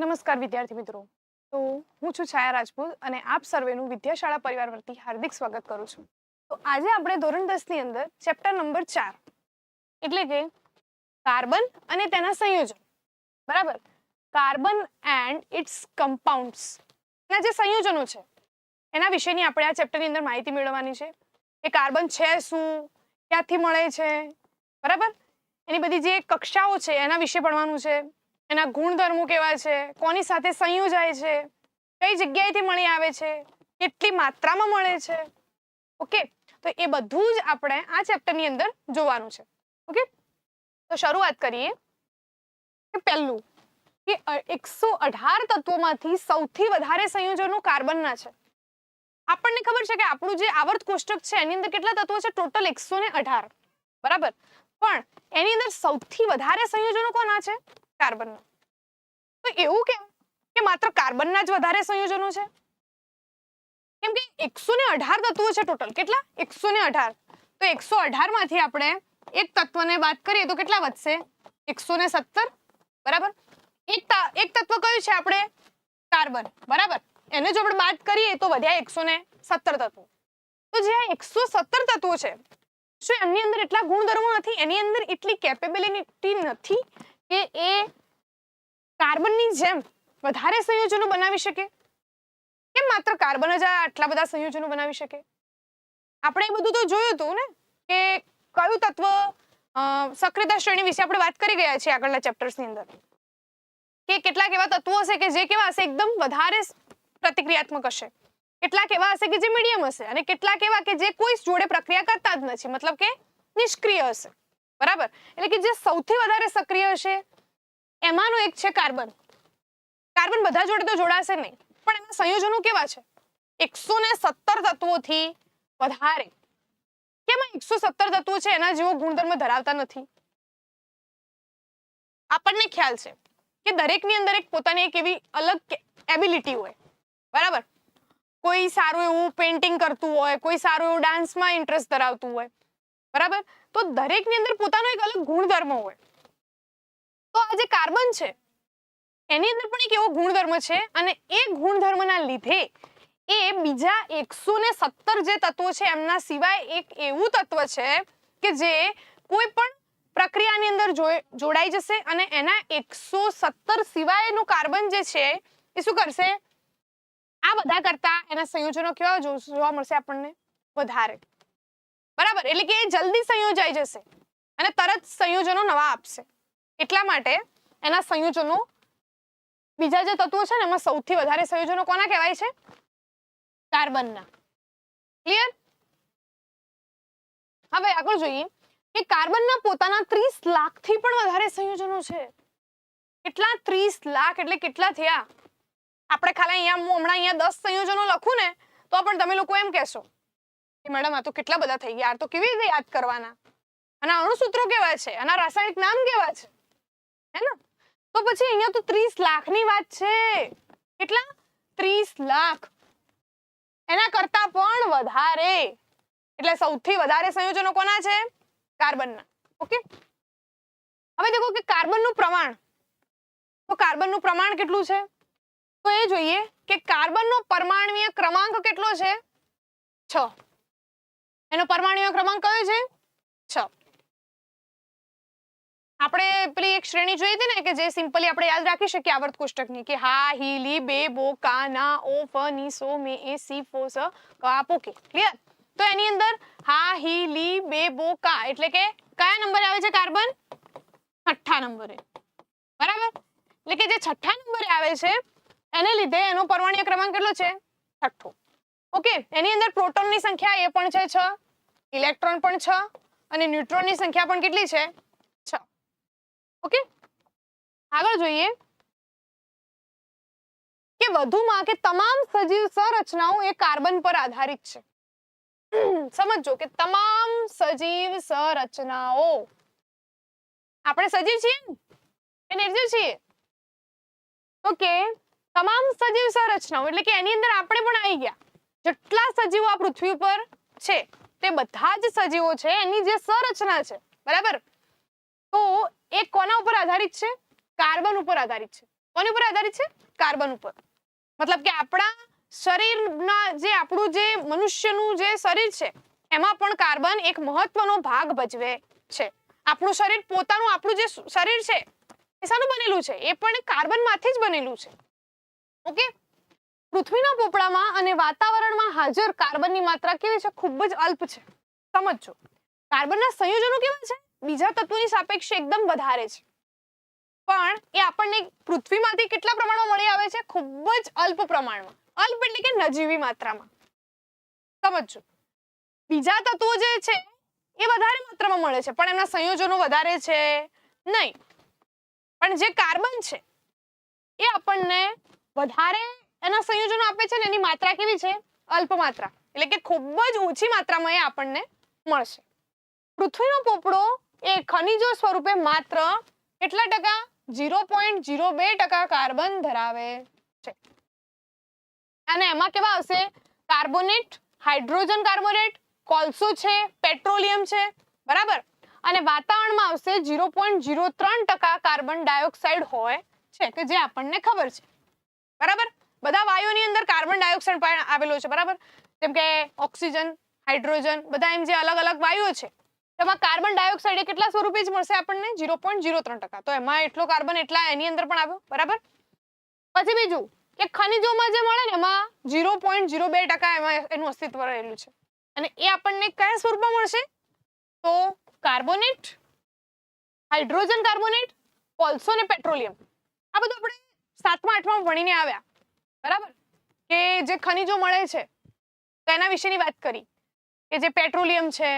નમસ્કાર વિદ્યાર્થી મિત્રો. તો હું છું છાયા રાજપૂત અને આપ સર્વેનું વિદ્યાશાળા પરિવાર વતી હાર્દિક સ્વાગત કરું છું. તો આજે આપણે ધોરણ દસની અંદર ચેપ્ટર નંબર ચાર એટલે કે કાર્બન અને તેના સંયોજન. બરાબર? Carbon and its compounds. એના જે સંયોજનો છે, એના વિશેની આપણે આ ચેપ્ટરની અંદર માહિતી મેળવવાની છે. કે કાર્બન છે શું? ક્યાંથી મળે છે? બરાબર? એની બધી જે કક્ષાઓ છે, એના વિશે ભણવાનું છે. એના ગુણધર્મો કેવા છે? કોની સાથે સંયોજાય છે? કઈ જગ્યાએથી મળી આવે છે? કેટલી માત્રામાં મળે છે? ઓકે, તો એ બધું જ આપણે આ ચેપ્ટરની અંદર જોવાનું છે. ઓકે, તો શરૂઆત કરીએ કે પહેલું કે એકસો અઢાર તત્વોમાંથી સૌથી વધારે સંયોજનો કાર્બનના છે. આપણને ખબર છે કે આપણું જે આવર્ત કોષ્ટક છે, એની અંદર કેટલા તત્વો છે? ટોટલ એકસો ને અઢાર. બરાબર? પણ એની અંદર સૌથી વધારે સંયોજનો કોના છે? કાર્બનના. તો એવું કેમ? કે માત્ર કાર્બનના જ વધારે સંયોજનો છે? કેમ કે એકસો ને અઢાર તત્વો છે ટોટલ કેટલા? એકસો ને અઢાર. તો એકસો અઢારમાંથી આપણે એક તત્વને બાદ કરીએ તો કેટલા વધશે? એકસો ને સત્તર. બરાબર? એક એક તત્વ કયું છે આપણે? કાર્બન. બરાબર? એને જો આપણે બાદ કરીએ તો વધ્યા એકસો ને સત્તર તત્વો. તો જે આ એકસો સત્તર તત્વો છે, શું એમની અંદર એટલા ગુણધર્મો નથી? એની અંદર એટલી કેપેબિલિટી નથી? કે એ કાર્બનની જેમ વધારે સંયોજનો બનાવી શકે? કેમ માત્ર કાર્બન જ આટલા બધા સંયોજનો બનાવી શકે? આપણે એ બધું તો જોયું હતું ને કે કયું તત્વ સક્રિયતા શ્રેણી વિશે આપણે વાત કરી ગયા છીએ આગળના ચેપ્ટર્સની અંદર. કે કેટલાક એવા તત્વો હશે કે જે કેવા હશે, એકદમ વધારે પ્રતિક્રિયાત્મક હશે. કેટલાક એવા હશે કે જે મીડિયમ હશે અને કેટલાક એવા કે જે કોઈ જોડે પ્રક્રિયા કરતા જ નથી, મતલબ કે નિષ્ક્રિય હશે. બરાબર? એટલે કે જે સૌથી વધારે સક્રિય હશે, એમાંનો એક છે કાર્બન. કાર્બન બધા જોડે તો જોડાશે નહીં, પણ એના સંયોજનો કેવા છે? એકસો ને સત્તર તત્વોથી વધારે. કેમ એકસો સત્તર તત્વો છે? એના જેવો ગુણધર્મ ધરાવતા નથી. આપણને ખ્યાલ છે કે દરેકની અંદર એક પોતાની એક એવી અલગ એબિલિટી હોય. બરાબર? કોઈ સારું એવું પેઇન્ટિંગ કરતું હોય, કોઈ સારું એવું ડાન્સમાં ઇન્ટરેસ્ટ ધરાવતું હોય. બરાબર? તો દરેકની અંદર પોતાનો એક અલગ ગુણધર્મ હોય. તો આ જે કાર્બન છે, એની અંદર પણ એક એવો ગુણધર્મ છે અને એ ગુણધર્મના લીધે એ બીજા એકસો ને સત્તર જે તત્વો છે, એમના સિવાય એક એવું તત્વ છે કે જે કોઈ પણ પ્રક્રિયાની અંદર જોડાઈ જશે અને એના એકસો સત્તર સિવાયનું કાર્બન જે છે, એ શું કરશે? આ બધા કરતા એના સંયોજનો કેવા જોવા મળશે આપણને? વધારે. બરાબર? એટલે કે એ જલ્દી સંયોજાઈ જશે અને તરત સંયોજનો નવા આપશે. એટલા માટે એના સંયોજનો બીજા જે તત્વો છે ને, એમાં સૌથી વધારે સંયોજનો કોના કહેવાય છે? કાર્બનના. ક્લિયર હવે આગળ જોઈએ કે કાર્બનના પોતાના ત્રીસ લાખથી પણ વધારે સંયોજનો છે. કેટલા ત્રીસ લાખ એટલે કેટલા થયા? આપણે ખાલી અહીંયા હું હમણાં અહીંયા દસ સંયોજનો લખું ને, તો પણ તમે લોકો એમ કહેશો. મેડમ, આ તો કેટલા બધા થઈ ગયા. તો કેવી રીતે યાદ કરવાના? આના અણુસૂત્રો કેવા છે? આના રાસાયણિક નામ કેવા છે? હે ને? તો પછી અહીંયા તો ત્રીસ લાખની વાત છે. કેટલા? ત્રીસ લાખ. એના કરતા પણ વધારે. એટલે સૌથી વધારે સંયોજનો કોના છે? કાર્બનના. ઓકે? હવે દેખો કે કાર્બનનું પ્રમાણ. તો કાર્બનનું પ્રમાણ કેટલું છે? તો એ જોઈએ કે કાર્બનનો પરમાણવીય ક્રમાંક કેટલો છે? છ. એનો પરમાણુય ક્રમાંક કયો છે? છ. આપણે પેલી એક શ્રેણી જોઈ હતી ને કે જે સિમ્પલી આપણે યાદ રાખી શકીએ આવર્ત કોષ્ટકની કે હા, હી, લી, બે, બો, કા, ના, ઓ, ફ, ની, સો, મે, એ, સી, ફો, સ, ક, આ, પો, કે. ક્લિયર તો એની અંદર હા, હી, લી, બે, બો, કા એટલે કે કયા નંબરે આવે છે કાર્બન? છઠ્ઠા નંબરે. બરાબર? એટલે કે જે છઠ્ઠા નંબરે આવે છે, એને લીધે એનો પરમાણુય ક્રમાંક કેટલો છે? છઠ્ઠો. ઓકે એની અંદર પ્રોટોનની સંખ્યા એ પણ છે છ, ઇલેક્ટ્રોન પણ છ અને ન્યુટ્રોનની સંખ્યા પણ કેટલી છે છ. ઓકે આગળ જોઈએ કે વધુમાં કે તમામ સજીવ સંરચનાઓ એ કાર્બન પર આધારિત છે. સમજો કે તમામ સજીવ સંરચનાઓ. આપણે સજીવ છીએ? નિર્જીવ છીએ? ઓકે તમામ સજીવ સંરચનાઓ, એટલે કે એની અંદર આપણે પણ આવી ગયા. જેટલા સજીવો આ પૃથ્વી પર છે, તે બધા જ સજીવો છે, એની જે સંરચના છે, બરાબર? તો એ કોના ઉપર આધારિત છે? કાર્બન ઉપર આધારિત છે. કોની ઉપર આધારિત છે? કાર્બન ઉપર. મતલબ કે આપણા શરીરના જે આપણું જે મનુષ્યનું જે શરીર છે, એમાં પણ કાર્બન એક મહત્વનો ભાગ ભજવે છે. આપણું શરીર પોતાનું આપણું જે શરીર છે, એ શાનું બનેલું છે. એ પણ કાર્બનમાંથી જ બનેલું છે. ઓકે? પૃથ્વીના પોપડામાં અને વાતાવરણમાં હાજર કાર્બનની માત્રા કેવી છે? ખૂબ જ અલ્પ છે. સમજજો. કાર્બનના સંયોજનો કેવા છે? બીજા તત્વોની સાપેક્ષે એકદમ વધારે છે. પણ એ આપણને પૃથ્વીમાંથી કેટલા પ્રમાણમાં મળી આવે છે? ખૂબ જ અલ્પ પ્રમાણમાં. અલ્પ એટલે કે નજીવી માત્રામાં. સમજજો. બીજા તત્વો જે છે, એ વધારે માત્રામાં મળે છે. પણ એમના સંયોજનો વધારે છે નહીં. પણ જે કાર્બન છે, એ આપણને વધારે એના સંયોજનો આપે છે ને, એની માત્રા કેવી છે? અલ્પ માત્રા. એટલે કે ખૂબ જ ઓછી માત્રામાં એ આપણને મળશે. પૃથ્વીનો પોપડો એ ખનિજો સ્વરૂપે માત્ર કેટલા ટકા? ઝીરો પોઈન્ટ ઝીરો બે ટકા કાર્બન ધરાવે છે. અને એમાં કેવા આવશે? કાર્બોનેટ, હાઇડ્રોજન કાર્બોનેટ, કોલસો છે, પેટ્રોલિયમ છે. બરાબર? અને વાતાવરણમાં આવશે ઝીરો પોઈન્ટ ઝીરો ત્રણ ટકા કાર્બન ડાયોક્સાઇડ હોય છે, કે જે આપણને ખબર છે. બરાબર? બધા વાયુઓની અંદર કાર્બન ડાયોક્સાઇડ પણ આવેલો છે, બરાબર? જેમ કે ઓક્સિજન, હાઇડ્રોજન, બધા એમ જે અલગ અલગ વાયુઓ છે, તેમાં કાર્બન ડાયોક્સાઇડ એ કેટલા સ્વરૂપે જ મળશે આપણને? ઝીરો પોઈન્ટ ઝીરો ત્રણ ટકા. તો એમાં એટલો કાર્બન એટલા એની અંદર પણ આવ્યો, બરાબર? પછી બીજું, કે ખનિજોમાં જે મળે ને, એમાં ઝીરો પોઈન્ટ ઝીરો બે ટકા એમાં એનું અસ્તિત્વ રહેલું છે. અને એ આપણને કયા સ્વરૂપમાં મળશે? તો કાર્બોનેટ, હાઇડ્રોજન કાર્બોનેટ કોલસો ને પેટ્રોલિયમ. આ બધું આપણે સાતમા આઠમા ભણીને આવ્યા. બરાબર? કે જે ખનિજો મળે છે, તો એના વિશેની વાત કરી. કે જે પેટ્રોલિયમ છે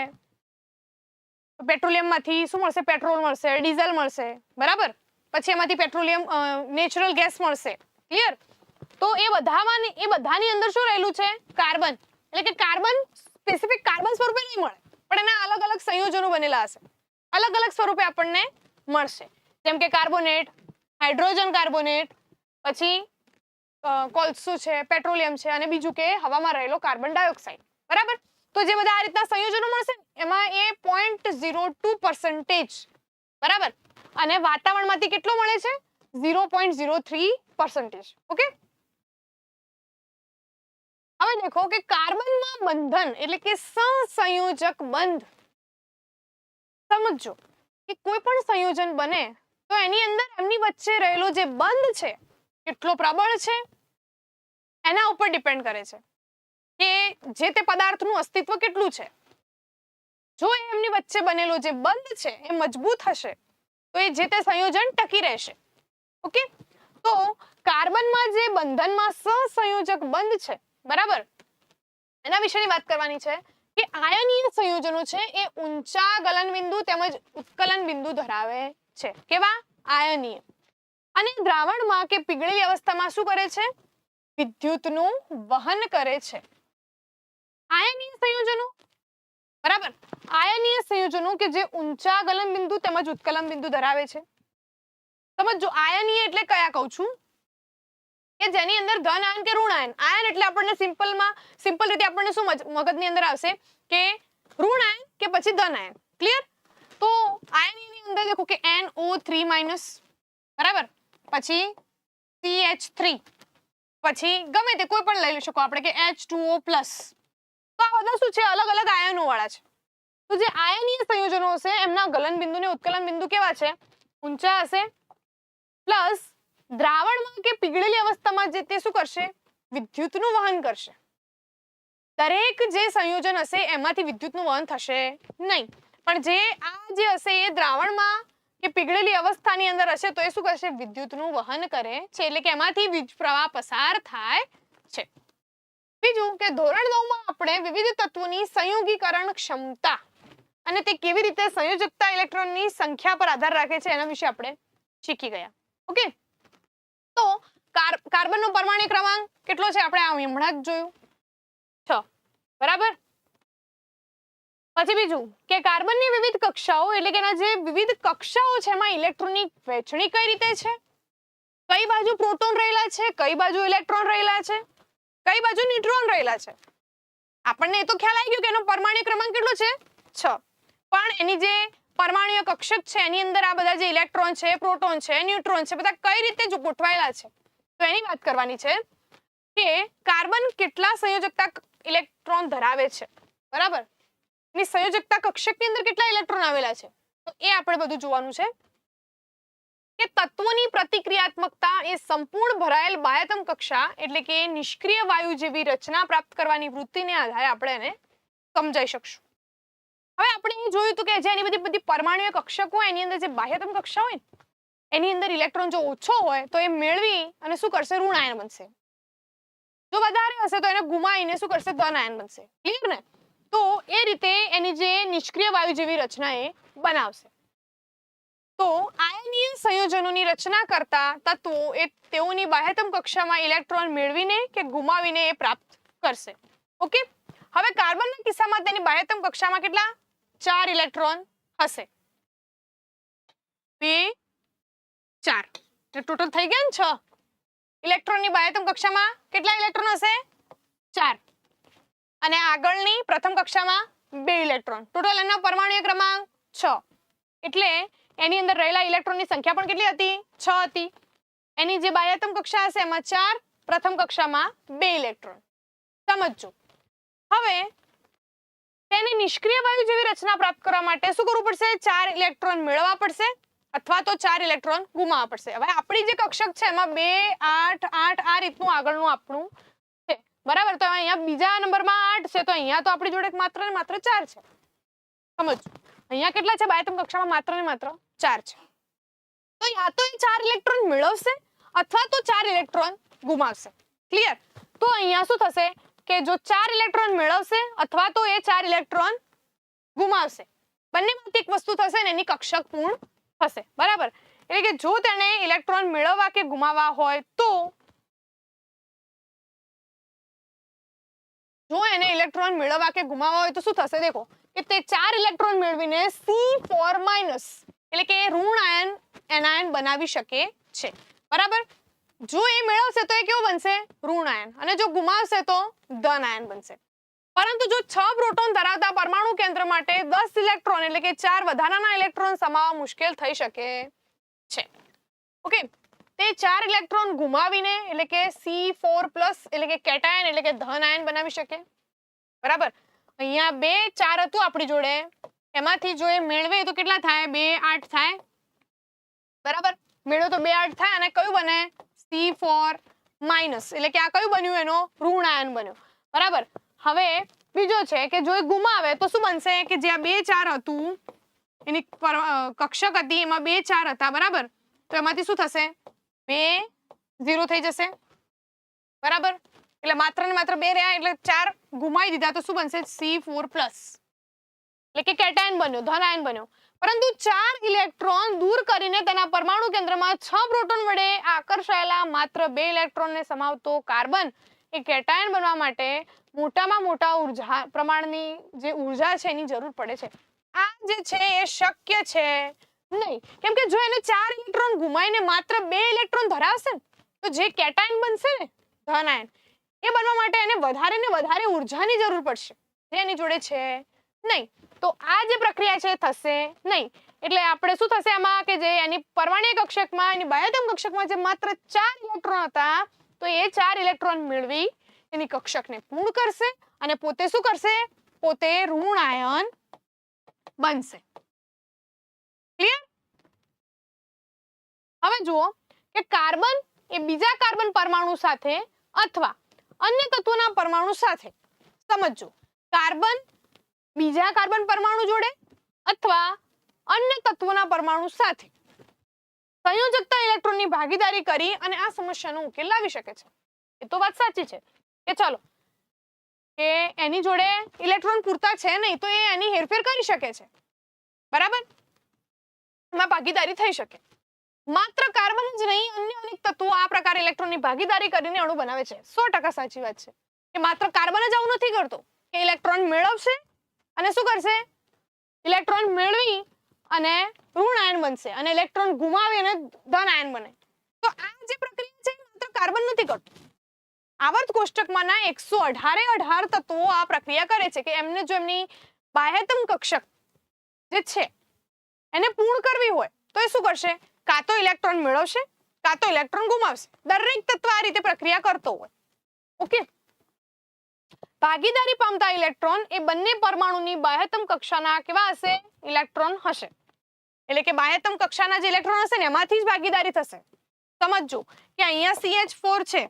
પેટ્રોલિયમમાંથી શું મળશે? પેટ્રોલ મળશે, ડીઝલ મળશે, બરાબર? પછી એમાંથી પેટ્રોલિયમ નેચરલ ગેસ મળશે, ક્લિયર? તો એ બધામાં એ બધાની અંદર શું રહેલું છે? કાર્બન. એટલે કે કાર્બન સ્પેસિફિક કાર્બન સ્વરૂપે નહીં મળે, પણ એના અલગ અલગ સંયોજનો બનેલા હશે. અલગ અલગ સ્વરૂપે આપણને મળશે. જેમ કે કાર્બોનેટ, હાઇડ્રોજન કાર્બોનેટ, પછી કોલસો છે, પેટ્રોલિયમ છે અને બીજું કે હવામાં રહેલો કાર્બન ડાયોક્સાઇડ. બરાબર? તો જે બધા આ રીતના સંયોજનો મળશે, એમાં એ પોઈન્ટ ઝીરો ટુ પર્સન્ટેજ બરાબર? અને વાતાવરણમાંથી કેટલો મળે છે? Zero point zero three percentage okay હવે દેખો કે કાર્બનમાં બંધન એટલે કે સહસંયોજક બંધ. સમજો કે કોઈ પણ સંયોજન બને, તો એની અંદર એમની વચ્ચે રહેલો જે બંધ છે કેટલો પ્રબળ છે? એના ઉપર ડિપેન્ડ કરે છે. કે જે તે પદાર્થનું અસ્તિત્વ કેટલું છે? જો એમની વચ્ચે બનેલો જે બંધ છે, એ મજબૂત હશે, તો એ જે તે સંયોજન ટકી રહેશે. ઓકે? તો કાર્બનમાં જે બંધનમાં સહસંયોજક બંધ છે, બરાબર? એના વિશેની વાત કરવાની છે કે આયનીય સંયોજનો છે, એ ઊંચા ગલનબિંદુ તેમજ ઉત્કલન બિંદુ ધરાવે છે. કેવા? આયનીય. અને દ્રાવણમાં કે પીગળેલી અવસ્થામાં શું કરે છે? વિદ્યુતનું વહન કરે છે. આયનીય સંયોજનો? બરાબર. આયનીય સંયોજનો કે જે ઊંચા ગલન બિંદુ તેમજ ઉત્કલન બિંદુ ધરાવે છે. સમજો આયનીય એટલે કયા કહું છું? કે જેની અંદર ધન આયન કે ઋણ આયન? આયન એટલે આપણને સિમ્પલમાં સિમ્પલ રીતે આપણને શું મગજની અંદર આવશે કે ઋણ આયન કે પછી ધન આયન. ક્લિયર તો આયનીની અંદર લખું કે NO3 માઇનસ બરાબર? પછી CH3 પછી ગમે તે કોઈ પણ લઈ શકો આપણે કે એચ ટુઓ પ્લસ તો આ બધા શું છે? અલગ અલગ આયનો વાળા છે. તો જે આયનીય સંયોજનો હશે, એમના ગલન બિંદુ ને ઉત્કલન બિંદુ કેવા છે? ઊંચા હશે. પ્લસ દ્રાવણમાં કે પીગળેલી અવસ્થામાં જે તે શું કરશે? વિદ્યુતનું વહન કરશે. દરેક જે સંયોજન હશે, એમાંથી વિદ્યુતનું વહન થશે નહીં. પણ જે આ જે હશે એ દ્રાવણમાં કે પીગળેલી અવસ્થાની અંદર હશે તો એ શું કરશે? વિદ્યુતનું વહન કરે છે. એટલે કે એમાંથી વીજ પ્રવાહ પસાર થાય છે. બીજું કે ધોરણ નવમાં આપણે વિવિધ તત્વોની સંયોગીકરણ ક્ષમતા અને તે કેવી રીતે સંયોજકતા ઇલેક્ટ્રોનની સંખ્યા પર આધાર રાખે છે એના વિશે આપણે શીખી ગયા. ઓકે? તો કાર, કાર્બનનો પરમાણુ ક્રમાંક કેટલો છે? આપણે આ હમણાં જ જોયું. છ. બરાબર? પછી બીજું કે કાર્બનની વિવિધ કક્ષાઓ એટલે કે એના જે વિવિધ કક્ષાઓ છે, એમાં ઇલેક્ટ્રોનની વહેંચણી કઈ રીતે છે? કઈ બાજુ પ્રોટોન રહેલા છે? કઈ બાજુ ઇલેક્ટ્રોન રહેલા છે? કઈ બાજુ ન્યુટ્રોન રહેલા છે? આપણને એ તો ખ્યાલ આવી ગયો કે એનો પરમાણુ ક્રમાંક કેટલો છે? છ. પણ એની જે પરમાણુય કક્ષક છે, એની અંદર આ બધા જે ઇલેક્ટ્રોન છે, પ્રોટોન છે, ન્યુટ્રોન છે, બધા કઈ રીતે જો ગોઠવાયેલા છે? તો એની વાત કરવાની છે કે કાર્બન કેટલા સંયોજકતા ઇલેક્ટ્રોન ધરાવે છે? બરાબર? એની સંયોજકતા કક્ષકની અંદર કેટલા ઇલેક્ટ્રોન આવેલા છે? તો એ આપણે બધું જોવાનું છે. કે તત્વોની પ્રતિક્રિયાત્મકતા એ સંપૂર્ણ ભરાયેલ બાહ્યતમ કક્ષા એટલે કે નિષ્ક્રિય વાયુ જેવી રચના પ્રાપ્ત કરવાની વૃત્તિને આધારે આપણે એને સમજાઈ શકશું. હવે આપણે એ જોયું હતું કે જે એની બધી બધી પરમાણુય કક્ષકો હોય, એની અંદર જે બાહ્યતમ કક્ષા હોય એની અંદર ઇલેક્ટ્રોન જો ઓછો હોય, તો એ મેળવી અને શું કરશે? ઋણ આયન બનશે. જો વધારે હશે તો એને ગુમાવીને શું કરશે? ધન આયન બનશે. ક્લિયર ને? તો એ રીતે એની જે નિષ્ક્રિય વાયુ જેવી રચના એ બનાવશે. તો આયનીય સંયોજનોની રચના કરતા તત્વો એ તેઓની બાહ્યતમ કક્ષામાં ઇલેક્ટ્રોન મેળવીને કે ગુમાવીને એ પ્રાપ્ત કરશે. ઓકે? હવે કાર્બનના કિસ્સામાં તેની બાહ્યતમ કક્ષામાં કેટલા? ચાર ઇલેક્ટ્રોન હશે. બે, ચાર. ટોટલ થઈ ગયા ને છ? ઇલેક્ટ્રોનની બાહ્યતમ કક્ષામાં કેટલા ઇલેક્ટ્રોન હશે? ચાર. અને આગળની પ્રથમ કક્ષામાં બે ઇલેક્ટ્રોન. ટોટલ એનો પરમાણુય ક્રમાંક છ. એટલે એની અંદર રહેલા ઇલેક્ટ્રોનની સંખ્યા પણ કેટલી હતી? છ હતી. એની જે બાહ્યતમ કક્ષા હશે, એમાં ચાર પ્રથમ કક્ષામાં બે ઇલેક્ટ્રોન. સમજજો. હવે તેને નિષ્ક્રિય વાયુ જેવી રચના પ્રાપ્ત કરવા માટે શું કરવું પડશે? ચાર ઇલેક્ટ્રોન મેળવવા પડશે અથવા તો ચાર ઇલેક્ટ્રોન ગુમાવવા પડશે. હવે આપણી જે કક્ષક છે, એમાં બે, આઠ આઠ આ રીતનું આગળનું આપણું બરાબર, તો અહીંયા બીજા નંબરમાં આઠ છે, તો અહીંયા તો આપણી જોડે માત્ર ને માત્ર ચાર છે. સમજ અહીંયા કેટલા છે? બાયતમ કક્ષામાં માત્ર ને માત્ર ચાર છે. તો યા તો એ ચાર ઇલેક્ટ્રોન મેળવશે અથવા તો ચાર ઇલેક્ટ્રોન ગુમાવશે. ક્લિયર તો અહીંયા શું થશે કે જો ચાર ઇલેક્ટ્રોન મેળવશે અથવા તો એ ચાર ઇલેક્ટ્રોન ગુમાવશે. બંનેમાંથી એક વસ્તુ થશે ને એની કક્ષક પૂર્ણ થશે. બરાબર? એટલે કે જો તેને ઇલેક્ટ્રોન મેળવવા કે ગુમાવવા હોય તો જો એને ઇલેક્ટ્રોન મેળવવા કે ગુમાવવા હોય તો શું થશે દેખો? કે તે ચાર ઇલેક્ટ્રોન મેળવીને સી ફોર માઇનસ એટલે કે ઋણ આયન, એનાયન બનાવી શકે છે. બરાબર? જો એ મેળવશે તો એ કેવું બનશે? ઋણ આયન. અને જો ગુમાવશે તો ધન આયન બનશે. પરંતુ જો છ પ્રોટોન ધરાવતા પરમાણુ કેન્દ્ર માટે દસ ઇલેક્ટ્રોન એટલે કે ચાર વધારાના ઇલેક્ટ્રોન સમાવવા મુશ્કેલ થઈ શકે છે. ઓકે તે ચાર ઇલેક્ટ્રોન ગુમાવીને એટલે કે સી ફોર પ્લસ એટલે કે કેટાયન એટલે કે ધન આયન બનાવી શકે. બરાબર? અહીંયા બે ચાર હતું આપણી જોડે. એમાંથી જો એ મેળવે તો કેટલા થાય? બે આઠ થાય? બરાબર? મેળવે તો બે આઠ થાય અને કયું બને? સી ફોર માઇનસ એટલે કે આ કયું બન્યું? એનો ઋણ આયન બન્યો. બરાબર? હવે બીજો છે કે જો એ ગુમાવે તો શું બનશે? કે જે આ બે ચાર હતું, એની કક્ષક હતી, એમાં બે ચાર હતા. બરાબર? તો એમાંથી શું થશે? બે ઝીરો થઈ જશે. બરાબર? એટલે માત્ર ને માત્ર બે રહ્યા, એટલે ચાર ગુમાવી દીધા, તો શું બનશે? C four plus. એટલે કે કેટાયન બન્યો ધન આયન બન્યો. પરંતુ ચાર ઇલેક્ટ્રોન દૂર કરીને તેના પરમાણુ કેન્દ્રમાં છ પ્રોટોન વડે આકર્ષાયેલા માત્ર બે ઇલેક્ટ્રોનને સમાવતો કાર્બન એ કેટાયન બનવા માટે મોટામાં મોટા ઊર્જા, પ્રમાણની જે ઊર્જા છે એની જરૂર પડે છે. આ જે છે એ શક્ય છે. નહીં. કેમ કે જો એને ચાર ઇલેક્ટ્રોન ગુમાવીને માત્ર બે ઇલેક્ટ્રોન ધરાવશે તો જે કેટાયન બનશે ને ધન આયન એ બનવા માટે એને વધારે ને વધારે ઉર્જાની જરૂર પડશે. જે એની જોડે છે નહીં. તો આ જે પ્રક્રિયા છે થશે નહીં. એટલે આપણે શું થશે આમાં કે જે એની પરમાણ્વીય કક્ષકમાં, એની બાયોતમ કક્ષકમાં જે માત્ર ચાર ઇલેક્ટ્રોન હતા, તો એ ચાર ઇલેક્ટ્રોન મેળવી એની કક્ષકને પૂર્ણ કરશે અને પોતે શું કરશે? પોતે ઋણ આયન બનશે ક્લિયર જુઓ કે કાર્બન એ બીજા કાર્બન પરમાણુ સાથે અથવા અન્ય તત્વોના પરમાણુ સાથે સમજો કાર્બન બીજા કાર્બન પરમાણુ જોડે અથવા અન્ય તત્વોના પરમાણુ સાથે. સંયોજકતા ઇલેક્ટ્રોનની ભાગીદારી કરી અને આ સમસ્યાનો ઉકેલ લાવી શકે છે. એ તો વાત સાચી છે. કે ચાલો, કે એની જોડે ઇલેક્ટ્રોન પૂરતા છે નહીં તો એ એની હેરફેર કરી શકે છે. બરાબર? એમાં ભાગીદારી થઈ શકે. માત્ર કાર્બન જ નહીં, અન્ય અનેક તત્વો આ પ્રકારે ઇલેક્ટ્રોનની ભાગીદારી કરીને અણુ બનાવે છે. સો ટકા સાચી વાત છે. કે માત્ર કાર્બન જ આવું નથી કરતો, કે ઇલેક્ટ્રોન મેળવશે અને શું કરશે? ઇલેક્ટ્રોન મેળવી અને ઋણ આયન બનશે અને ઇલેક્ટ્રોન ગુમાવી અને ધન આયન બને. તો આ જે પ્રક્રિયા છે, એ માત્ર કાર્બન નથી કરતું. આવર્ત કોષ્ટકમાંના એકસો અઢારે અઢાર તત્વો આ પ્રક્રિયા કરે છે કે એમને જો એમની બાહ્યતમ કક્ષક જે છે, એને પૂર્ણ કરવી હોય, તો એ શું કરશે? કાં તો ઇલેક્ટ્રોન મેળવશે, કાં તો ઇલેક્ટ્રોન ગુમાવશે. દરેક તત્વ આ રીતે પ્રક્રિયા કરતો હોય. ઓકે ભાગીદારી પામતા ઇલેક્ટ્રોન એ બંને પરમાણુની બાહ્યતમ કક્ષાના કેવા હશે? ઇલેક્ટ્રોન હશે. એટલે કે બાહ્યતમ કક્ષાના જે ઇલેક્ટ્રોન હશે ને, એમાંથી જ ભાગીદારી થશે. સમજજો કે અહીંયા CH4 છે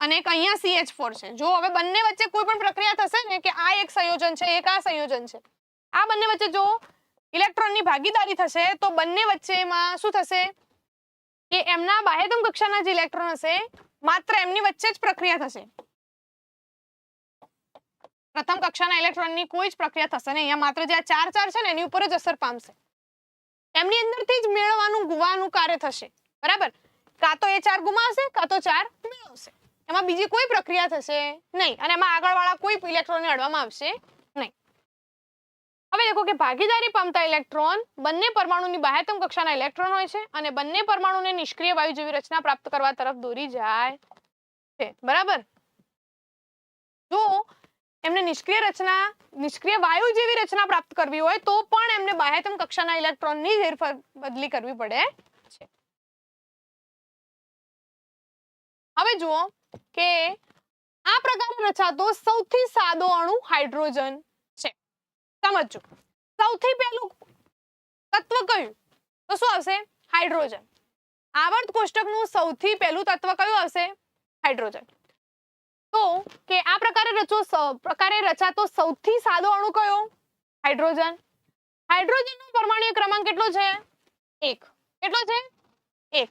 અને એક અહીંયા CH4 છે. જો હવે બંને વચ્ચે કોઈ પણ પ્રક્રિયા થશે ને, કે આ એક સંયોજન છે, એક આ સંયોજન છે. આ બંને વચ્ચે જો ઇલેક્ટ્રોનની ભાગીદારી થશે, તો બંને વચ્ચેમાં શું થશે? કે એમના બાહ્યતમ કક્ષાના જે ઇલેક્ટ્રોન હશે, માત્ર એમની વચ્ચે જ પ્રક્રિયા થશે. પ્રથમ કક્ષાના ઇલેક્ટ્રોનની કોઈ જ પ્રક્રિયા થશે નહીં. અહીંયા માત્ર જે આ ચાર ચાર છે ને, એની ઉપર જ અસર પામશે. એમની અંદરથી જ મેળવવાનું ગુવાનું કાર્ય થશે. બરાબર? કાં તો એ ચાર ગુમાવશે, કાં તો ચાર મેળવશે. એમાં બીજી કોઈ પ્રક્રિયા થશે નહીં. અને એમાં આગળવાળા કોઈ ઇલેક્ટ્રોનને અડવામાં આવશે હવે દેખો કે ભાગીદારી પામતા ઇલેક્ટ્રોન બંને પરમાણુની બાહ્યતમ કક્ષાના ઇલેક્ટ્રોન હોય છે અને બંને પરમાણુને નિષ્ક્રિય વાયુ જેવી રચના પ્રાપ્ત કરવા તરફ દોરી જાય છે. બરાબર? જો એમને નિષ્ક્રિય રચના, નિષ્ક્રિય વાયુ જેવી રચના પ્રાપ્ત કરવી હોય તો પણ એમને બાહ્યતમ કક્ષાના ઇલેક્ટ્રોનની ફેરફાર બદલી કરવી પડે છે. હવે જુઓ કે આ પ્રકારે રચાતો સૌથી સાદો અણુ હાઇડ્રોજન છે સમજજો. સૌથી પહેલું તત્વ કયું? તો શું આવશે? હાઇડ્રોજન. આવર્ત કોષ્ટકનું સૌથી પહેલું તત્વ કયું આવશે? હાઇડ્રોજન. તો કે આ પ્રકારે રચો પ્રકારે રચાતો સૌથી સાદો અણુ કયો? હાઇડ્રોજન. હાઇડ્રોજનનો પરમાણુ ક્રમાંક કેટલો છે? એક. કેટલો છે? એક.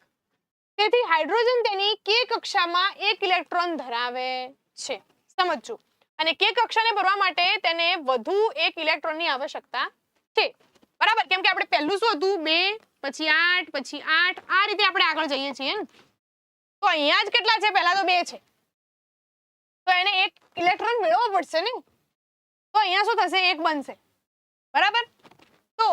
તેથી હાઇડ્રોજન તેની કે કક્ષામાં એક ઇલેક્ટ્રોન ધરાવે છે. સમજજો. અને કે કક્ષાને ભરવા માટે તેને વધુ એક ઇલેક્ટ્રોનની આવશ્યકતા છે. બરાબર? કેમ કે આપણે પહેલું શું હતું? બે, પછી આઠ પછી આઠ. આ રીતે આપણે આગળ જઈએ છીએ તો અહીંયા જ કેટલા છે? પહેલા તો બે છે. તો એને એક ઇલેક્ટ્રોન મેળવવો પડશે ને તો અહીંયા શું થશે? એક બનશે. બરાબર? તો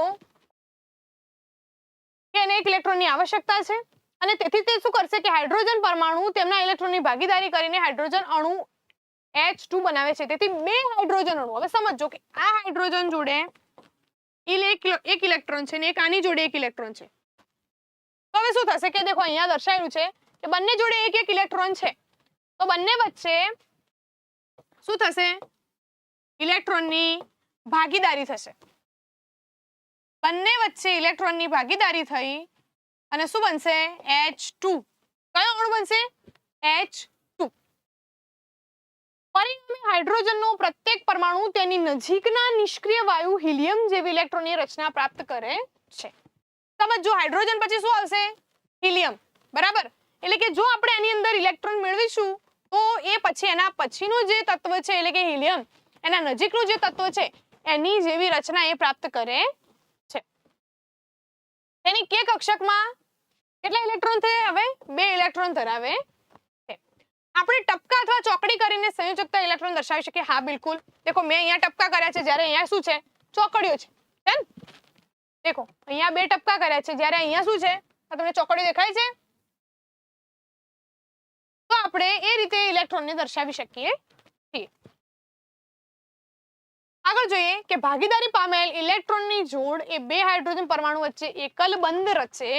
એને એક ઇલેક્ટ્રોનની આવશ્યકતા છે. અને તેથી તે શું કરશે? કે હાઇડ્રોજન પરમાણુ તેમના ઇલેક્ટ્રોનની ભાગીદારી કરીને હાઇડ્રોજન અણુ H2 બનાવે છે. તેથી બે હાઇડ્રોજન અણુ. હવે સમજો કે આ હાઇડ્રોજન જોડે એક ઇલેક્ટ્રોન છે ને એક આની જોડે એક ઇલેક્ટ્રોન છે. તો હવે શું થશે કે દેખો અહીંયા દર્શાવ્યું છે કે બંને જોડે એક એક ઇલેક્ટ્રોન છે. તો બંને વચ્ચે શું થશે? ઇલેક્ટ્રોનની ભાગીદારી થશે. બંને વચ્ચે ઇલેક્ટ્રોનની ભાગીદારી થઈ અને શું બનશે? H2 કયો અણુ બનશે? H2 પરિણામે હાઇડ્રોજનનું પ્રત્યેક પરમાણુ તેની નજીકના નિષ્ક્રિય વાયુ હિલિયમ જેવી ઇલેક્ટ્રોનની રચના પ્રાપ્ત કરે છે. સમજો હાઇડ્રોજન પછી શું આવશે? હિલિયમ. બરાબર? એટલે કે જો આપણે એની અંદર ઇલેક્ટ્રોન મેળવીશું, તો એ પછી એના પછીનું જે તત્વ છે, એટલે કે હિલિયમ, એના નજીકનું જે તત્વ છે, એની જેવી રચના એ પ્રાપ્ત કરે છે. એની કે કક્ષકમાં કેટલા ઇલેક્ટ્રોન થયા હવે? બે ઇલેક્ટ્રોન ધરાવે આપણે ટપકા અથવા ચોકડી કરીને સંયોજકતા ઇલેક્ટ્રોન દર્શાવી શકીએ. હા, બિલકુલ. દેખો, મેં અહીંયા ટપકા કર્યા છે. જ્યારે અહીંયા શું છે? ચોકડીઓ છે. દેખો, અહીંયા બે ટપકા કર્યા છે. જ્યારે અહીંયા શું છે? આ તમને ચોકડીઓ દેખાય છે? તો આપણે એ રીતે ઇલેક્ટ્રોનને દર્શાવી શકીએ છીએ. આગળ જોઈએ કે ભાગીદારી પામેલ ઇલેક્ટ્રોનની જોડ એ બે હાઇડ્રોજન પરમાણુ વચ્ચે એકલ બંધ રચે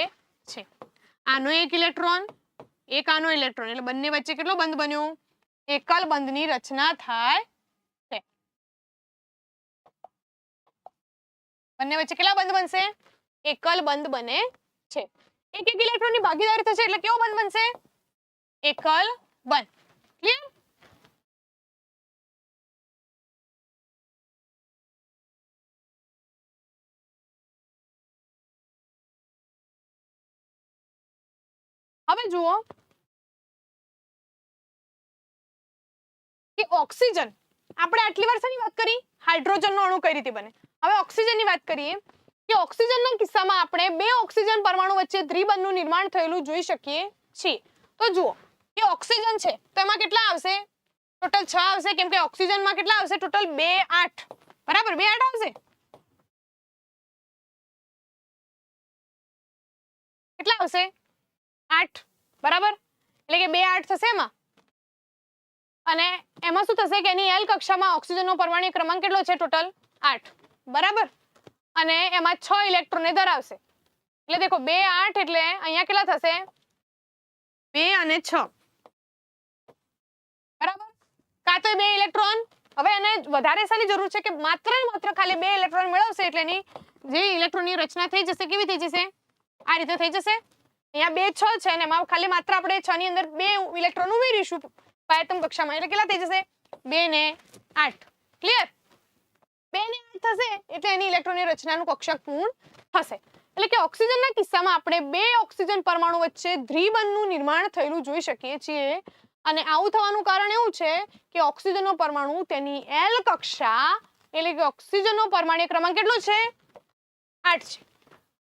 છે. આનો એક ઇલેક્ટ્રોન એક ઇલેક્ટ્રોન એટલે બંને વચ્ચે કેટલો બંધ બન્યો? એકલ બંધની રચના થાય છે. બંને વચ્ચે કેટલા બંધ બનશે? એકલ બંધ બને છે. એક એક ઇલેક્ટ્રોનની ભાગીદારી થશે એટલે કેવો બંધ બનશે? એકલ બંધ. ક્લિયર હવે જુઓ. કે ઓક્સિજન. આપણે આટલી વાર શેની વાત કરી? હાઇડ્રોજનનો અણુ કઈ રીતે બને? હવે ઓક્સિજનની વાત કરીએ કે ઓક્સિજનના કિસ્સામાં આપણે બે ઓક્સિજન પરમાણુ વચ્ચે દ્વિબંધનું નિર્માણ થયેલું જોઈ શકીએ છીએ. તો જુઓ કે ઓક્સિજન છે, તો એમાં કેટલા આવશે? ટોટલ છ આવશે, કેમ કે ઓક્સિજનમાં કેટલા આવશે? ટોટલ બે આઠ. બરાબર? બે આઠ આવશે? કેટલા આવશે? આઠ. બરાબર? એટલે કે બે આઠ થશે એમાં. અને એમાં શું થશે કે એની એલ કક્ષામાં ઓક્સિજનનો પરમાણુ ક્રમાંક કેટલો છે ટોટલ? આઠ. બરાબર? અને એમાં છ ઇલેક્ટ્રોનને ધરાવશે. એટલે દેખો બે આઠ એટલે અહીંયા કેટલા થશે? બે અને છ. બરાબર? કાં તો બે ઇલેક્ટ્રોન? હવે એને વધારે શાની જરૂર છે કે માત્ર ને માત્ર ખાલી બે ઇલેક્ટ્રોન મેળવશે એટલે એની જે ઇલેક્ટ્રોનની રચના થઈ જશે કેવી થઈ જશે? આ રીતે થઈ જશે. અહીંયા બે છ છે અને એમાં ખાલી માત્ર આપણે છ ની અંદર બે ઇલેક્ટ્રોન ઉમેરીશું પાયતમ કક્ષામાં. એટલે કેટલા થઈ જશે? બે ને આઠ. ક્લિયર બે ને આઠ થશે એટલે એની ઇલેક્ટ્રોનની રચનાનું કક્ષક પૂર્ણ થશે. એટલે કે ઓક્સિજનના કિસ્સામાં આપણે બે ઓક્સિજન પરમાણુ વચ્ચે દ્વિબંધનું નિર્માણ થયેલું જોઈ શકીએ છીએ. અને આવું થવાનું કારણ એવું છે કે ઓક્સિજનનો પરમાણુ તેની એલ કક્ષા એટલે કે ઓક્સિજનનો પરમાણુ ક્રમાંક કેટલો છે? આઠ છે.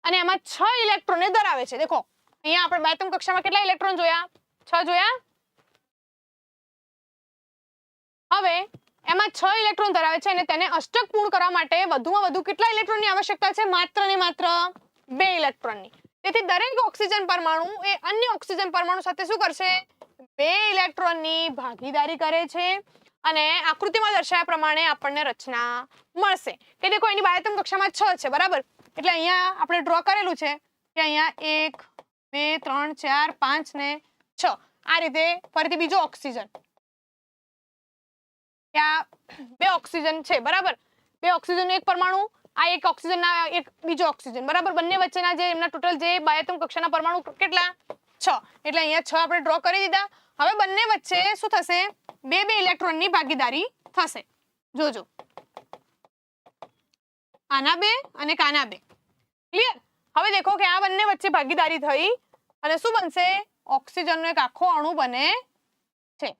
અને એમાં છ ઇલેક્ટ્રોનને ધરાવે છે. દેખો અહીંયા આપણે બાયતમ કક્ષામાં કેટલા ઇલેક્ટ્રોન જોયા? છ જોયા? હવે એમાં છ ઇલેક્ટ્રોન ધરાવે છે અને તેને અષ્ટક પૂર્ણ કરવા માટે વધુમાં વધુ કેટલા ઇલેક્ટ્રોનની આવશ્યકતા છે? માત્ર ને માત્ર બે ઇલેક્ટ્રોનની તેથી દરેક ઓક્સિજન પરમાણુ એ અન્ય ઓક્સિજન પરમાણુ સાથે શું કરશે? બે ઇલેક્ટ્રોનની ભાગીદારી કરે છે અને આકૃતિમાં દર્શાવ્યા પ્રમાણે આપણને રચના મળશે. કે દેખો, એની બાયતમ કક્ષામાં છ છે, બરાબર? એટલે અહીંયા આપણે ડ્રો કરેલું છે કે અહીંયા એક બે, ત્રણ, ચાર, પાંચ ને છ. આ રીતે ફરીથી બીજો ઓક્સિજન. બે ઓક્સિજન છે, બરાબર? બે ઓક્સિજન એક પરમાણુ, આ એક ઓક્સિજનના એક બીજો ઓક્સિજન. બરાબર? બંને વચ્ચેના જે, એમના ટોટલ જે બાયતમ કક્ષાના પરમાણુ કેટલા? છ. એટલે અહીંયા છ આપણે ડ્રો કરી દીધા. હવે બંને વચ્ચે શું થશે? બે બે ઇલેક્ટ્રોનની ભાગીદારી થશે. જોજો. આના બે અને કાના બે. ક્લિયર હવે દેખો કે આ બંને વચ્ચે ભાગીદારી થઈ અને શું બનશે? ઓક્સિજનનો એક આખો અણુ બને છે.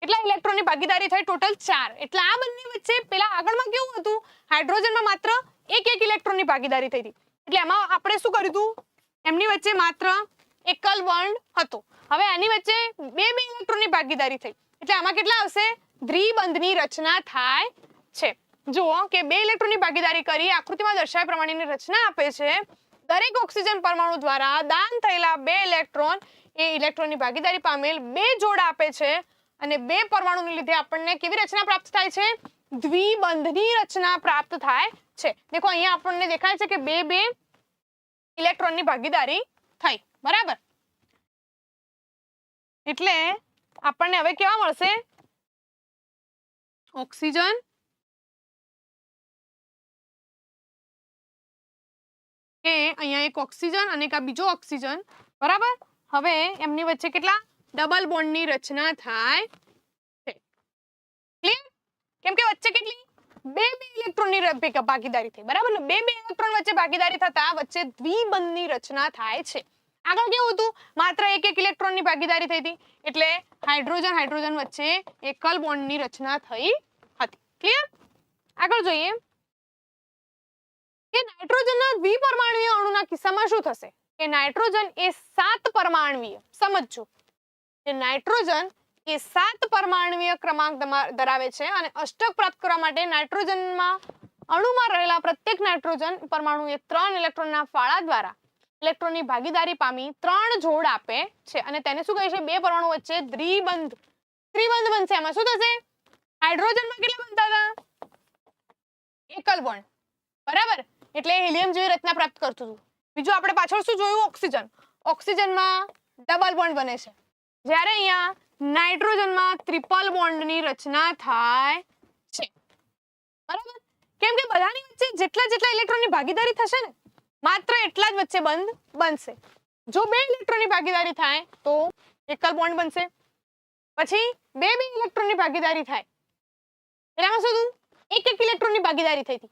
કેટલા ઇલેક્ટ્રોનની ભાગીદારી થઈ? ટોટલ ચાર. એટલે આ બંને વચ્ચે પેલા આગળમાં કેવું હતું? હાઇડ્રોજનમાં માત્ર એક એક ઇલેક્ટ્રોનની ભાગીદારી થઈ હતી. એટલે એમાં આપણે શું કર્યું હતું? એમની વચ્ચે માત્ર એકલ બોન્ડ હતો. હવે આની વચ્ચે બે બે ઇલેક્ટ્રોનની ભાગીદારી થઈ. એટલે આમાં કેટલા આવશે? દ્વિબંધની રચના થાય છે. જુઓ કે બે ઇલેક્ટ્રોનની ભાગીદારી કરી આકૃતિમાં દર્શાવ્યા પ્રમાણેની રચના આપે છે. દરેક ઓક્સિજન પરમાણુ દ્વારા દાન થયેલા બે ઇલેક્ટ્રોન એ ઇલેક્ટ્રોનની ભાગીદારી પામેલ બે જોડ આપે છે અને બે પરમાણુને લીધે આપણને કેવી રચના પ્રાપ્ત થાય છે? દ્વિબંધની રચના પ્રાપ્ત થાય છે. દેખો, અહીંયા આપણને દેખાય છે કે બે બે ઇલેક્ટ્રોનની ભાગીદારી થઈ. બરાબર? એટલે આપણને હવે કેવા મળશે? ઓક્સિજન કે અહીંયા એક ઓક્સિજન અને એક આ બીજો ઓક્સિજન. બરાબર? હવે એમની વચ્ચે કેટલા? ડબલ બોન્ડની રચના થાય છે. ક્લિયર કેમ કે વચ્ચે કેટલી? બે બે ઇલેક્ટ્રોનની ભાગીદારી થઈ. બરાબર? ને બે બે ઇલેક્ટ્રોન વચ્ચે ભાગીદારી થતા વચ્ચે દ્વિબંધની રચના થાય છે. આગળ કેવું હતું? માત્ર એક એક ઇલેક્ટ્રોનની ભાગીદારી થઈ હતી. એટલે હાઇડ્રોજન હાઇડ્રોજન વચ્ચે એકલ બોન્ડની રચના થઈ હતી. ક્લિયર આગળ જોઈએ. કે નાઇટ્રોજનના દ્વિપરમાણ્વીય અણુના કિસ્સામાં શું થશે? કે નાઇટ્રોજન એ સાત પરમાણ્વીય, સમજજો. કે નાઇટ્રોજન એ સાત પરમાણ્વીય ક્રમાંક ધરાવે છે અને અષ્ટક પ્રાપ્ત કરવા માટે નાઇટ્રોજનમાં, અણુમાં રહેલા પ્રત્યેક નાઇટ્રોજન પરમાણુએ ત્રણ ઇલેક્ટ્રોનના ફાળા દ્વારા ઇલેક્ટ્રોનની ભાગીદારી પામી ત્રણ જોડ આપે છે. અને તેને શું કહે છે? બે પરમાણુ વચ્ચે દ્વિબંધ. ત્રિબંધ બનશે. એમાં શું થશે? હાઇડ્રોજનમાં કેટલા બનતા હતા? એકલ બોન્ડ. બરાબર? એટલે હિલિયમ જેવી રચના પ્રાપ્ત કરતું હતું. બીજું આપણે પાછળ શું જોયું? ઓક્સિજન. ઓક્સિજનમાં ડબલ બોન્ડ બને છે. જ્યારે અહીંયા નાઇટ્રોજનમાં ટ્રિપલ બોન્ડની રચના થાય છે. બરાબર? કેમ કે બધાની વચ્ચે જેટલા જેટલા ઇલેક્ટ્રોનની ભાગીદારી થશે ને, માત્ર એટલા જ વચ્ચે બંધ બનશે. જો બે ઇલેક્ટ્રોનની ભાગીદારી થાય, તો એકલ બોન્ડ બનશે. પછી બે બે ઇલેક્ટ્રોનની ભાગીદારી થાય. એનામાં શું એક એક ઇલેક્ટ્રોનની ભાગીદારી થઈ હતી.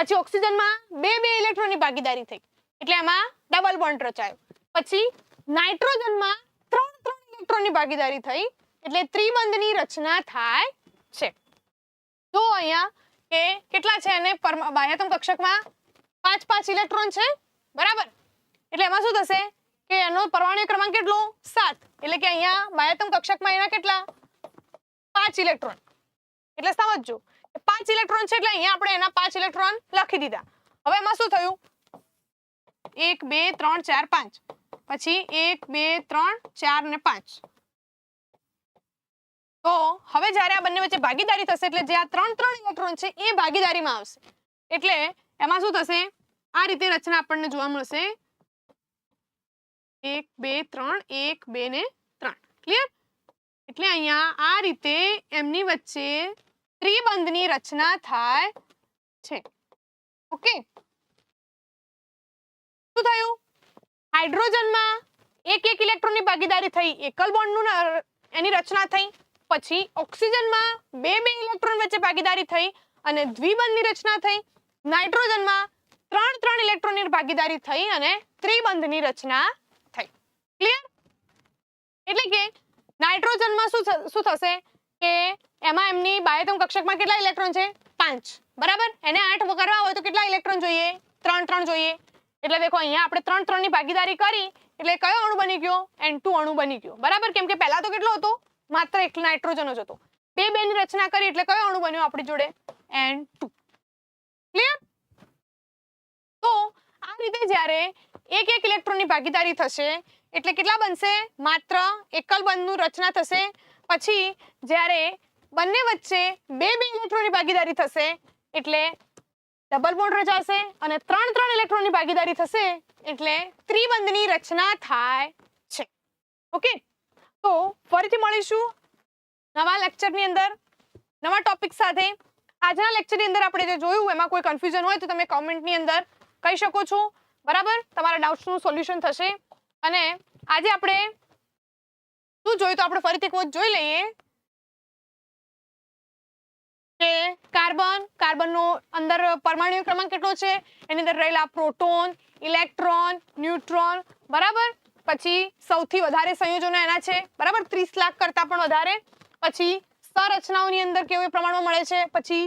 પછી ઓક્સિજનમાં બે બે ઇલેક્ટ્રોનની ભાગીદારી થઈ. એટલે એમાં ડબલ બોન્ડ રચાયો. પછી નાઇટ્રોજનમાં ત્રણ ત્રણ ઇલેક્ટ્રોનની ભાગીદારી થઈ. એટલે ત્રિબંધની રચના થાય છે. તો અહીંયા કે કેટલા છે એને બાહ્યતમ કક્ષકમાં પાંચ પાંચ ઇલેક્ટ્રોન છે. બરાબર? એટલે એમાં શું થશે? કે એનો પરમાણુ ક્રમાંક કેટલો? સાત. એટલે કે અહીંયા બાહ્યતમ કક્ષકમાં એના કેટલા? પાંચ ઇલેક્ટ્રોન. એટલે સમજજો. પાંચ ઇલેક્ટ્રોન છે એટલે અહીંયા આપણે એના પાંચ ઇલેક્ટ્રોન લખી દીધા. હવે એમાં શું થયું? એક, બે, ત્રણ, ચાર, પાંચ. પછી એક, બે, ત્રણ, ચાર ને પાંચ. તો હવે જ્યારે આ બંને વચ્ચે ભાગીદારી થશે એટલે જે આ ત્રણ ત્રણ ઇલેક્ટ્રોન છે એ ભાગીદારીમાં આવશે. એટલે એમાં શું થશે? આ રીતે રચના આપણને જોવા મળશે. એક, બે, ત્રણ, એક, બે ને ત્રણ. ક્લિયર એટલે અહીંયા આ રીતે એમની વચ્ચે ત્રિબંધની રચના થાય છે. ઓકે? શું થયું? હાઇડ્રોજનમાં એક એક ઇલેક્ટ્રોનની ભાગીદારી થઈ. એકલ બોન્ડનું એની રચના થઈ. પછી ઓક્સિજનમાં બે બે ઇલેક્ટ્રોન વચ્ચે ભાગીદારી થઈ અને દ્વિબંધની રચના થઈ. નાઇટ્રોજનમાં ત્રણ ત્રણ ઇલેક્ટ્રોનની ભાગીદારી થઈ અને ત્રિબંધની રચના થઈ. ક્લિયર એટલે કે નાઇટ્રોજનમાં શું શું થશે? કે એમાં એમની બાયોતમ કક્ષકમાં કેટલા ઇલેક્ટ્રોન છે? પાંચ. બરાબર? એને આઠ કરવા હોય તો કેટલા ઇલેક્ટ્રોન જોઈએ? ત્રણ ત્રણ જોઈએ. એટલે દેખો, અહીંયા આપણે ત્રણ ત્રણની ભાગીદારી કરી, એટલે કયો અણુ બની ગયો? એન ટુ અણુ બની ગયો. બરાબર? કેમ કે પહેલા તો કેટલો હતો? માત્ર એક નાઇટ્રોજન જ હતો. બે બેની રચના કરી, એટલે કયો અણુ બન્યો આપણી જોડે? એન ટુ ક્લિયર તો આ રીતે જ્યારે એક એક ઇલેક્ટ્રોનની ભાગીદારી થશે, એટલે કેટલા બનશે? માત્ર એકલ બંધનું રચના થશે. પછી જ્યારે બંને વચ્ચે બે બે ઇલેક્ટ્રોનની ભાગીદારી થશે એટલે ડબલ બોન્ડ રચાશે અને ત્રણ ત્રણ ઇલેક્ટ્રોનની ભાગીદારી થશે એટલે ત્રિબંધની રચના થાય છે. ઓકે તો ફરીથી મળીશું નવા લેક્ચરની અંદર, નવા ટોપિક સાથે. આજના લેક્ચરની અંદર આપણે જે જોયું, એમાં કોઈ કન્ફ્યુઝન હોય તો તમે કોમેન્ટની અંદર કહી શકો છો. બરાબર? તમારા ડાઉટ્સનું સોલ્યુશન થશે. અને આજે આપણે શું જોયું તો આપણે ફરીથી એક વખત જોઈ લઈએ. કે કાર્બન, કાર્બનનો અંદર પરમાણુ ક્રમાંક કેટલો છે? એની અંદર રહેલા પ્રોટોન, ઇલેક્ટ્રોન, ન્યુટ્રોન, બરાબર? પછી સૌથી વધારે સંયોજનો એના છે. બરાબર? ત્રીસ લાખ કરતા પણ વધારે. પછી સંરચનાઓની અંદર કેવું પ્રમાણમાં મળે છે? પછી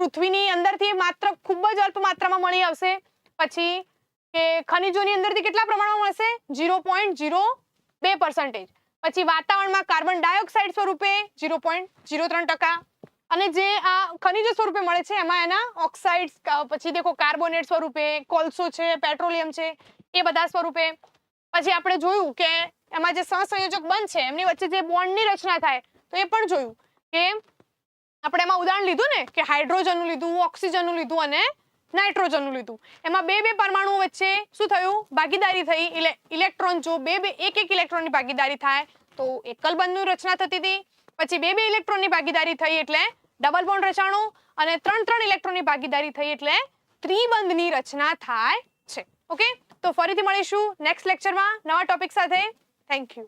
પૃથ્વીની અંદરથી માત્ર ખૂબ જ અલ્પ માત્રામાં મળી આવશે. પછી, કે ખનિજોની અંદરથી કેટલા પ્રમાણમાં મળશે? ઝીરો પોઈન્ટ ઝીરો બે પર્સન્ટેજ. પછી વાતાવરણમાં કાર્બન ડાયોક્સાઇડ સ્વરૂપે ઝીરો પોઈન્ટ ઝીરો ત્રણ ટકા. અને જે આ ખનિજો સ્વરૂપે મળે છે, એમાં એના ઓક્સાઇડ્સ પછી દેખો કાર્બોનેટ સ્વરૂપે, કોલસો છે પેટ્રોલિયમ છે, એ બધા સ્વરૂપે. પછી આપણે જોયું કે એમાં જે સહસંયોજક બંધ છે, એમની વચ્ચે જે બોન્ડની રચના થાય, તો એ પણ જોયું કે આપણે એમાં ઉદાહરણ લીધું ને, કે હાઇડ્રોજનનું લીધું ઓક્સિજનનું લીધું અને નાઇટ્રોજનનું લીધું. એમાં બે બે પરમાણુઓ વચ્ચે શું થયું? ભાગીદારી થઈ. ઇલે ઇલેક્ટ્રોન જો બે બે, એક એક ઇલેક્ટ્રોનની ભાગીદારી થાય, તો એકલ બંધનું રચના થતી હતી. પછી બે બે ઇલેક્ટ્રોનની ભાગીદારી થઈ એટલે ડબલ બોન્ડ રચાણું અને ત્રણ ત્રણ ઇલેક્ટ્રોનની ભાગીદારી થઈ એટલે ત્રિબંધની રચના થાય છે. ઓકે તો ફરીથી મળીશું નેક્સ્ટ લેક્ચરમાં નવા ટોપિક સાથે. Thank you